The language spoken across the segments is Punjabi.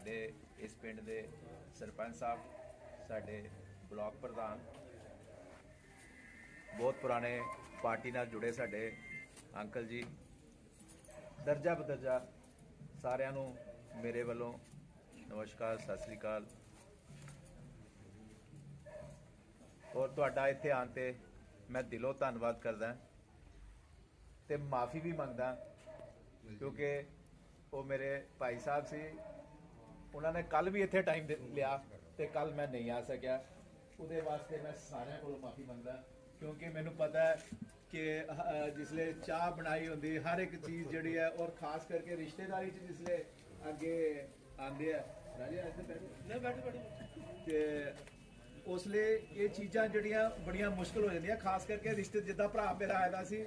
ਸਾਡੇ ਇਸ ਪਿੰਡ ਦੇ ਸਰਪੰਚ ਸਾਹਿਬ, ਸਾਡੇ ਬਲਾਕ ਪ੍ਰਧਾਨ, ਬਹੁਤ ਪੁਰਾਣੇ ਪਾਰਟੀ ਨਾਲ ਜੁੜੇ ਸਾਡੇ ਅੰਕਲ ਜੀ। ਦਰਜਾ ਬਦਰਜਾ ਸਾਰਿਆਂ ਨੂੰ ਮੇਰੇ ਵੱਲੋਂ ਨਮਸਕਾਰ, ਸਤਿ ਸ੍ਰੀ ਅਕਾਲ। ਔਰ ਤੁਹਾਡਾ ਇੱਥੇ ਆਉਣ ਤੇ ਮੈਂ ਦਿਲੋਂ ਧੰਨਵਾਦ ਕਰਦਾ ਤੇ ਮਾਫੀ ਵੀ ਮੰਗਦਾ ਕਿਉਂਕਿ ਉਹ ਮੇਰੇ ਭਾਈ ਸਾਹਿਬ ਸੀ ਉਹਨਾਂ ਨੇ ਕੱਲ ਵੀ ਇੱਥੇ ਟਾਈਮ ਲਿਆ ਤੇ ਕੱਲ ਮੈਂ ਨਹੀਂ ਆ ਸਕਿਆ। ਉਹਦੇ ਵਾਸਤੇ ਮੈਂ ਸਾਰਿਆਂ ਕੋਲੋਂ ਮਾਫੀ ਮੰਗਦਾ ਕਿਉਂਕਿ ਮੈਨੂੰ ਪਤਾ ਹੈ ਕਿ ਜਿਸਲੇ ਚਾਹ ਬਣਾਈ ਹੁੰਦੀ ਹਰ ਇੱਕ ਚੀਜ਼ ਜਿਹੜੀ ਹੈ ਔਰ ਖਾਸ ਕਰਕੇ ਰਿਸ਼ਤੇਦਾਰੀ ਚ ਜਿਸਲੇ ਅੱਗੇ ਆਂਦੇ ਆ। ਰਾਜੇ ਇੱਥੇ ਬੈਠੋ ਨਹੀਂ ਬੈਠੋ ਬੈਠੋ ਤੇ ਉਸ ਲਈ ਇਹ ਚੀਜ਼ਾਂ ਜਿਹੜੀਆਂ ਬੜੀਆਂ ਮੁਸ਼ਕਲ ਹੋ ਜਾਂਦੀਆਂ ਖਾਸ ਕਰਕੇ ਰਿਸ਼ਤੇ ਜਿੱਦਾਂ ਭਰਾ ਮੇਰਾ ਆਇਆ ਸੀ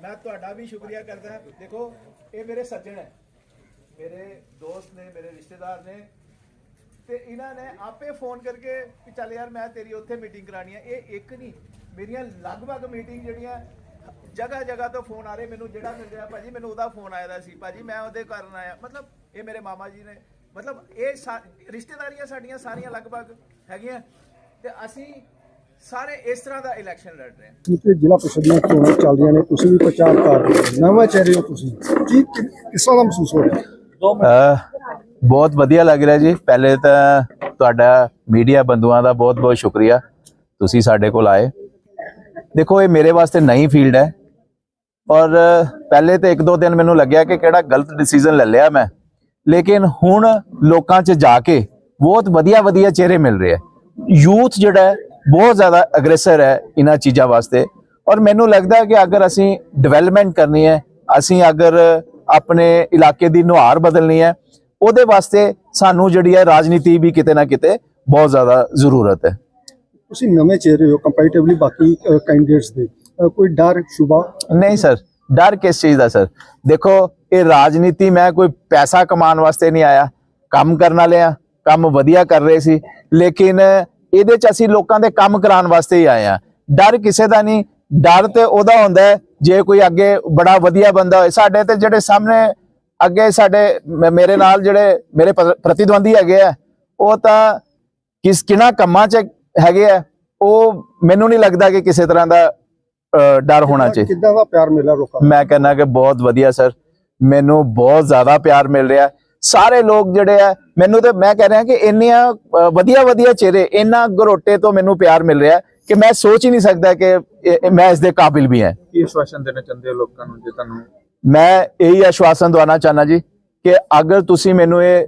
ਮੈਂ ਤੁਹਾਡਾ ਵੀ ਸ਼ੁਕਰੀਆ ਕਰਦਾ। ਦੇਖੋ ਇਹ ਮੇਰੇ ਸੱਜਣ ਹੈ। ਮੇਰੇ ਦੋਸਤ ਨੇ, ਮੇਰੇ ਰਿਸ਼ਤੇਦਾਰ ਨੇ ਤੇ ਇਹਨਾਂ ਨੇ ਆਪੇ ਫੋਨ ਕਰਕੇ ਕਿ ਚੱਲ ਯਾਰ ਮੈਂ ਤੇਰੀ ਉੱਥੇ ਮੀਟਿੰਗ ਕਰਾਣੀ ਹੈ ਇਹ ਇੱਕ ਨਹੀਂ, ਮੇਰੀਆਂ ਲਗਭਗ ਮੀਟਿੰਗ ਜਿਹੜੀਆਂ ਜਗ੍ਹਾ ਜਗ੍ਹਾ ਤੋਂ ਫੋਨ ਆ ਰਹੇ। ਮੈਨੂੰ ਜਿਹੜਾ ਮਿਲ ਰਿਹਾ ਭਾਜੀ, ਮੈਨੂੰ ਉਹਦਾ ਫੋਨ ਆਇਆ ਦਾ ਸੀ। ਭਾਜੀ, ਮੈਂ ਉਹਦੇ ਕਾਰਨ ਆਇਆ। ਮਤਲਬ ਇਹ ਮੇਰੇ ਮਾਮਾ ਜੀ ਨੇ। ਮਤਲਬ ਇਹ ਰਿਸ਼ਤੇਦਾਰੀਆਂ ਸਾਡੀਆਂ ਸਾਰੀਆਂ ਲਗਭਗ ਹੈਗੀਆਂ। ਤੇ ਅਸੀਂ ਸਾਰੇ ਇਸ ਤਰ੍ਹਾਂ ਦਾ ਇਲੈਕਸ਼ਨ ਲੜ ਰਹੇ ਹਾਂ। ਕਿਉਂਕਿ ਜ਼ਿਲ੍ਹਾ ਪ੍ਰੀਸ਼ਦ ਦੀਆਂ ਚੋਣਾਂ ਚੱਲ ਰਹੀਆਂ ਨੇ, ਤੁਸੀਂ ਵੀ ਪ੍ਰਚਾਰ ਕਰ ਰਹੇ ਹੋ। ਨਵਾਂ ਚਿਹਰੇ ਹੋ ਤੁਸੀਂ। ਕੀ ਕਿਸ ਤਰ੍ਹਾਂ ਦਾ ਮਹਿਸੂਸ ਹੋ ਰਿਹਾ? ਬਹੁਤ ਵਧੀਆ ਲੱਗ ਰਿਹਾ ਜੀ। ਪਹਿਲੇ ਤਾਂ ਤੁਹਾਡਾ ਮੀਡੀਆ ਬੰਦੂਆਂ ਦਾ ਬਹੁਤ ਬਹੁਤ ਸ਼ੁਕਰੀਆ। ਤੁਸੀਂ ਸਾਡੇ ਕੋਲ ਆਏ। ਦੇਖੋ, ਇਹ ਮੇਰੇ ਵਾਸਤੇ ਨਈ ਫੀਲਡ ਹੈ। ਔਰ ਪਹਿਲੇ ਤੇ ਇੱਕ ਦੋ ਦਿਨ ਮੈਨੂੰ ਲੱਗਿਆ ਕਿ ਕਿਹੜਾ ਗਲਤ ਡਿਸੀਜਨ ਲੈ ਲਿਆ ਮੈਂ। ਲੇਕਿਨ ਹੁਣ ਲੋਕਾਂ 'ਚ ਜਾ ਕੇ ਬਹੁਤ ਵਧੀਆ ਵਧੀਆ ਚਿਹਰੇ ਮਿਲ ਰਹੇ ਹੈ। ਯੂਥ ਜਿਹੜਾ ਬਹੁਤ ਜ਼ਿਆਦਾ ਅਗਰੈਸਰ ਹੈ ਇਹਨਾਂ ਚੀਜ਼ਾਂ ਵਾਸਤੇ। ਔਰ ਮੈਨੂੰ ਲੱਗਦਾ ਕਿ ਅਗਰ ਅਸੀਂ ਡਿਵੈਲਪਮੈਂਟ ਕਰਨੀ ਹੈ, ਅਸੀਂ ਅਗਰ ਆਪਣੇ ਇਲਾਕੇ ਦੀ ਨੁਹਾਰ ਬਦਲਣੀ ਹੈ। ਉਹਦੇ ਵਾਸਤੇ ਸਾਨੂੰ ਜਿਹੜੀ ਹੈ ਰਾਜਨੀਤੀ ਵੀ ਕਿਤੇ ਨਾ ਕਿਤੇ ਬਹੁਤ ਜ਼ਿਆਦਾ ਜ਼ਰੂਰਤ ਹੈ। ਤੁਸੀਂ ਨਵੇਂ ਚਿਹਰੇ ਹੋ ਕੰਪੈਰੀਟਿਵਲੀ ਬਾਕੀ ਕੈਂਡੀਡੇਟਸ ਦੇ। ਕੋਈ ਡਰ ਸ਼ੁਬਾ ਨਹੀਂ ਸਰ ਡਰ ਕਿਸ ਚੀਜ਼ ਦਾ ਸਰ? ਦੇਖੋ ਇਹ ਰਾਜਨੀਤੀ ਮੈਂ ਕੋਈ ਪੈਸਾ ਕਮਾਉਣ ਵਾਸਤੇ ਨਹੀਂ ਆਇਆ। ਕੰਮ ਕਰਨ ਵਾਲੇ ਆ ਕੰਮ ਵਧੀਆ ਕਰ ਰਹੇ ਸੀ। ਲੇਕਿਨ ਇਹਦੇ ਚ ਅਸੀਂ ਲੋਕਾਂ ਦੇ ਕੰਮ ਕਰਾਉਣ ਵਾਸਤੇ ਹੀ ਆਏ ਆ। ਡਰ ਕਿਸੇ ਦਾ ਨਹੀਂ। ਡਰ ਤੇ ਉਹਦਾ ਹੁੰਦਾ ਹੈ ਜੇ ਕੋਈ ਅੱਗੇ ਬੜਾ ਵਧੀਆ ਬੰਦਾ ਹੋਏ ਸਾਡੇ ਤੇ ਜਿਹੜੇ ਸਾਹਮਣੇ ਅੱਗੇ ਸਾਡੇ ਮੇਰੇ ਨਾਲ ਜਿਹੜੇ ਮੇਰੇ ਪ੍ਰ- ਪ੍ਰਤੀਦਵੰਦੀ ਹੈਗੇ ਆ ਉਹ ਤਾਂ ਕਿਸ ਕਿਹਨਾਂ ਕੰਮਾਂ 'ਚ ਹੈਗੇ ਆ ਉਹ ਮੈਨੂੰ ਨਹੀਂ ਲੱਗਦਾ ਕਿ ਕਿਸੇ ਤਰ੍ਹਾਂ ਦਾ ਡਰ ਹੋਣਾ ਚਾਹੀਦਾ। ਕਿੱਦਾਂ ਦਾ ਪਿਆਰ ਮਿਲਿਆ ਲੋਕਾਂ ਮੈਂ ਕਹਿੰਦਾ ਕਿ ਬਹੁਤ ਵਧੀਆ ਸਰ। ਮੈਨੂੰ ਬਹੁਤ ਜ਼ਿਆਦਾ ਪਿਆਰ ਮਿਲ ਰਿਹਾ। ਸਾਰੇ ਲੋਕ ਜਿਹੜੇ ਆ ਮੈਨੂੰ ਤੇ ਮੈਂ ਕਹਿ ਰਿਹਾ ਕਿ ਇੰਨੀਆਂ ਵਧੀਆ ਵਧੀਆ ਚਿਹਰੇ ਇੰਨਾ ਗਰੋਟੇ ਤੋਂ ਮੈਨੂੰ ਪਿਆਰ ਮਿਲ ਰਿਹਾ ਕਿ ਮੈਂ ਸੋਚ ਹੀ ਨਹੀਂ ਸਕਦਾ ਕਿ ਮੈਂ ਇਸ ਦੇ ਕਾਬਿਲ ਵੀ ਹਾਂ। ਕੀ ਆਸ਼ਵਾਸਨ ਦੇਣਾ ਚਾਹੁੰਦੇ ਹੋ ਲੋਕਾਂ ਨੂੰ ਜੇ ਤੁਹਾਨੂੰ? ਮੈਂ ਇਹੀ ਆਸ਼ਵਾਸਨ ਦਵਾਉਣਾ ਚਾਹਨਾ ਜੀ ਕਿ ਅਗਰ ਤੁਸੀਂ ਮੈਨੂੰ ਇਹ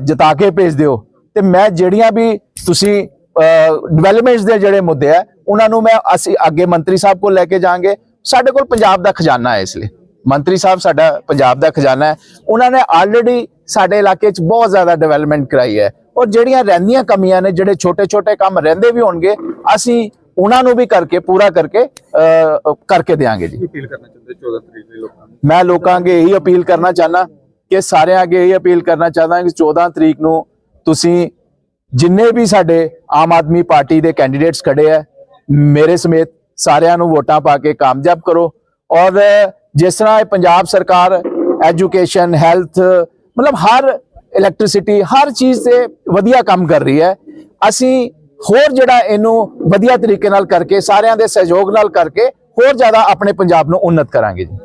ਜਿਤਾ ਕੇ ਭੇਜ ਦਿਓ ਤੇ ਮੈਂ ਜਿਹੜੀਆਂ ਵੀ ਤੁਸੀਂ ਡਿਵੈਲਪਮੈਂਟਸ ਦੇ ਜਿਹੜੇ ਮੁੱਦੇ ਆ ਉਹਨਾਂ ਨੂੰ ਮੈਂ ਅਸੀਂ ਅੱਗੇ ਮੰਤਰੀ ਸਾਹਿਬ ਕੋਲ ਲੈ ਕੇ ਜਾਾਂਗੇ ਸਾਡੇ ਕੋਲ ਪੰਜਾਬ ਦਾ ਖਜ਼ਾਨਾ ਹੈ ਇਸ ਲਈ। ਮੰਤਰੀ ਸਾਹਿਬ ਸਾਡਾ ਪੰਜਾਬ ਦਾ ਖਜ਼ਾਨਾ ਹੈ। ਉਹਨਾਂ ਨੇ ਆਲਰੇਡੀ ਸਾਡੇ ਇਲਾਕੇ 'ਚ ਬਹੁਤ ਜ਼ਿਆਦਾ ਡਿਵੈਲਪਮੈਂਟ ਕਰਾਈ ਹੈ। ਔਰ ਜਿਹੜੀਆਂ ਰਹਿੰਦੀਆਂ ਕਮੀਆਂ ਨੇ ਜਿਹੜੇ ਛੋਟੇ-ਛੋਟੇ ਕੰਮ ਰਹਿੰਦੇ ਵੀ ਹੋਣਗੇ ਅਸੀਂ ਉਹਨਾਂ ਨੂੰ ਵੀ ਕਰਕੇ ਪੂਰਾ ਕਰਕੇ ਕਰਕੇ ਦੇਵਾਂਗੇ ਜੀ। ਕੀ ਅਪੀਲ ਕਰਨਾ ਚਾਹੁੰਦੇ 14 ਤਰੀਕ ਲਈ ਲੋਕਾਂ ਨੂੰ? ਮੈਂ ਲੋਕਾਂ ਅੱਗੇ ਇਹੀ ਅਪੀਲ ਕਰਨਾ ਚਾਹਨਾ ਕਿ ਸਾਰਿਆਂ ਅੱਗੇ ਇਹੀ ਅਪੀਲ ਕਰਨਾ ਚਾਹਦਾ ਕਿ 14 ਤਰੀਕ ਨੂੰ ਤੁਸੀਂ ਜਿੰਨੇ ਵੀ ਸਾਡੇ ਆਮ ਆਦਮੀ ਪਾਰਟੀ ਦੇ ਕੈਂਡੀਡੇਟਸ ਖੜੇ ਆ ਮੇਰੇ ਸਮੇਤ ਸਾਰਿਆਂ ਨੂੰ ਵੋਟਾਂ ਪਾ ਕੇ ਕਾਮਯਾਬ ਕਰੋ। ਔਰ ਜਿਸ ਤਰ੍ਹਾਂ ਇਹ ਪੰਜਾਬ ਸਰਕਾਰ ਐਜੂਕੇਸ਼ਨ, ਹੈਲਥ, ਮਤਲਬ ਹਰ ਇਲੈਕਟ੍ਰਿਸਿਟੀ ਹਰ ਚੀਜ਼ ਤੇ ਵਧੀਆ ਕੰਮ ਕਰ ਰਹੀ ਹੈ। ਅਸੀਂ ਹੋਰ ਜਿਹੜਾ ਇਹਨੂੰ ਵਧੀਆ ਤਰੀਕੇ ਨਾਲ ਕਰਕੇ, ਸਾਰਿਆਂ ਦੇ ਸਹਿਯੋਗ ਨਾਲ ਕਰਕੇ ਹੋਰ ਜ਼ਿਆਦਾ ਆਪਣੇ ਪੰਜਾਬ ਨੂੰ ਉન્નਤ ਕਰਾਂਗੇ ਜੀ।